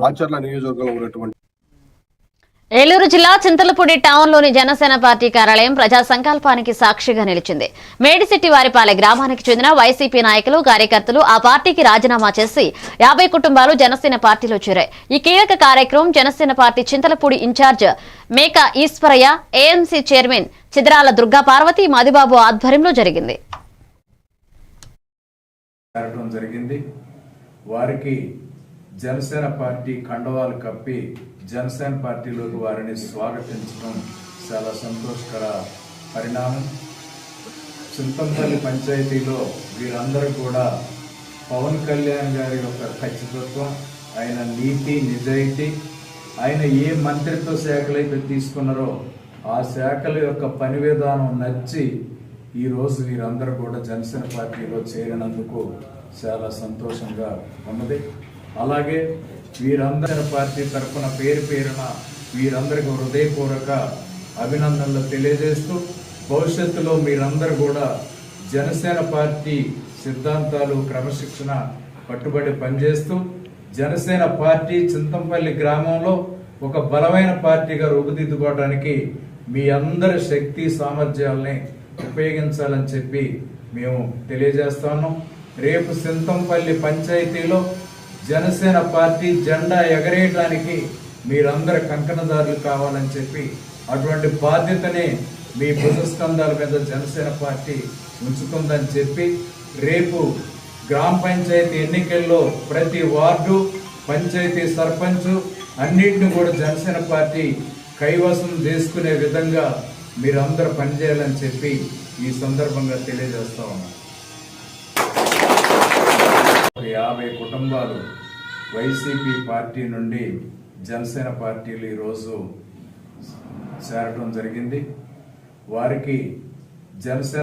మాచర్ల నియోజకవర్గంలో ఉన్నటువంటి ఏలూరు జిల్లా చింతలపూడి టౌన్లోని జనసేన పార్టీ కార్యాలయం ప్రజా సంకల్పానికి సాక్షిగా నిలిచింది. మేడిశెట్టి వారిపాలె గ్రామానికి చెందిన వైసీపీ నాయకులు కార్యకర్తలు ఆ పార్టీకి రాజీనామా చేసి యాభై కుటుంబాలు జనసేన పార్టీలో చేరాయి. ఈ కీలక కార్యక్రమం Janasena party Chintalapudi in charge Meka Eswaraiah AMC chairman Chidrala Durga Parvathi Madibabu ఆధ్వర్యంలో జరిగింది. వారికి జనసేన పార్టీ కండవాలు కప్పి జనసేన పార్టీలోకి వారిని స్వాగతించడం చాలా సంతోషకర పరిణామం. చింతంపల్లి పంచాయతీలో వీరందరూ కూడా పవన్ కళ్యాణ్ గారి యొక్క ఖచ్చితత్వం ఆయన నీతి నిజాయితీ ఆయన ఏ మంత్రిత్వ శాఖలు అయితే తీసుకున్నారో ఆ శాఖల యొక్క పని విధానం నచ్చి ఈరోజు వీరందరూ కూడా జనసేన పార్టీలో చేరినందుకు చాలా సంతోషంగా ఉన్నది. అలాగే వీరందరి పార్టీ తరఫున పేరు పేరున వీరందరికీ హృదయపూర్వక అభినందనలు తెలియజేస్తూ భవిష్యత్తులో మీరందరూ కూడా జనసేన పార్టీ సిద్ధాంతాలు క్రమశిక్షణ పట్టుబడి పనిచేస్తూ జనసేన పార్టీ చింతంపల్లి గ్రామంలో ఒక బలమైన పార్టీగా రూపుదిద్దుకోవడానికి మీ అందరి శక్తి సామర్థ్యాలని ఉపయోగించాలని చెప్పి మేము తెలియజేస్తాను రేపు సింతంపల్లి పంచాయతీలో జనసేన పార్టీ జెండా ఎగరేయడానికి మీరందరు కంకణదారులు కావాలని చెప్పి అటువంటి బాధ్యతనే మీ భుజస్కంధాల మీద జనసేన పార్టీ ఉంచుకుందని చెప్పి రేపు గ్రామ పంచాయతీ ఎన్నికల్లో ప్రతి వార్డు పంచాయతీ సర్పంచ్ అన్నింటిని కూడా జనసేన పార్టీ కైవసం చేసుకునే విధంగా మీరందరూ పనిచేయాలని చెప్పి ఈ సందర్భంగా తెలియజేస్తా ఉన్నాను యాభై కుటుంబాలు వైసీపీ పార్టీ నుండి జనసేన పార్టీలు ఈరోజు చేరటం జరిగింది. వారికి జనసేన